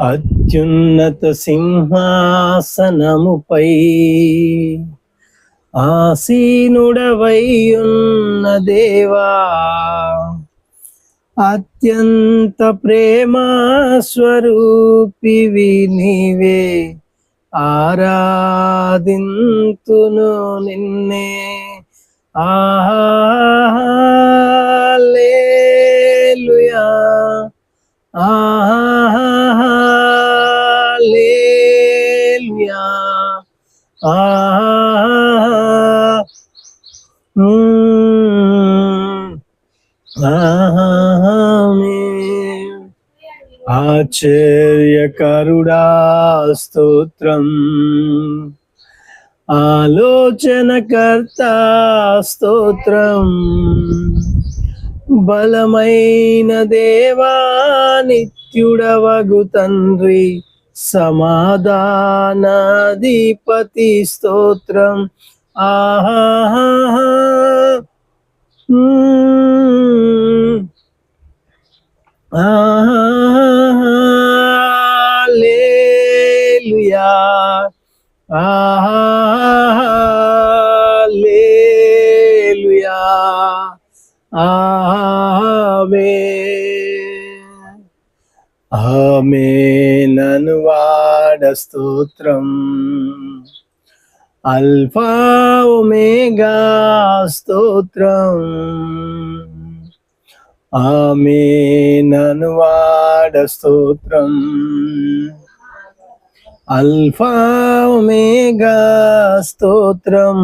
అత్యున్నత సింహాసనముపై ఆసీనుడవయ్యున్న దేవా అత్యంత ప్రేమ స్వరూపివి నీవే ఆరాధింతును నిన్నే. ఆహాలేలుయా ఆహాలేలుయా ఆహా మ్మ్. ఆమేన్. ఆశ్చర్యకరుడా స్తోత్రం ఆలోచనకర్త స్తోత్రం బలమైన దేవా నిత్యుడవగు తండ్రి समादानाधिपतिस्तोत्रम् आह हम्म। लेलुया आह लेलुया आमेन Amen. Amen. స్తోత్రం అల్ఫా ఒమేగా స్తోత్రం ఆమెన్ స్తోత్రం అల్ఫా ఒమేగా స్తోత్రం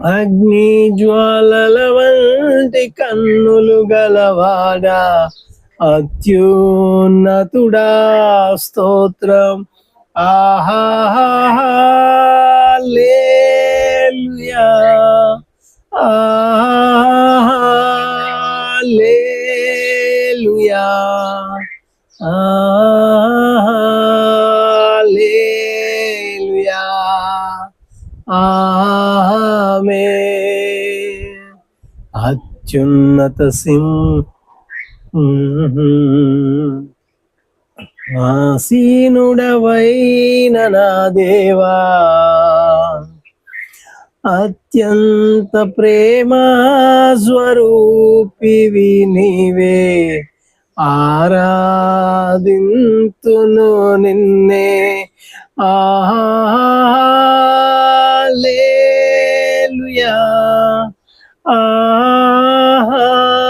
అగ్ని జ్వాలల వంటి కన్నులు గలవాడా అత్యున్నతుడా స్తోత్రం. ఆహాలేలుయా ఆహాలేలుయా ఆహాలేలుయా ఆమె అత్యున్నత సింహ ఆసీనుడవైన నా దేవా అత్యంత ప్రేమ స్వరూపివి నీవే ఆరాధింతును నిన్నే. ఆహా ఆ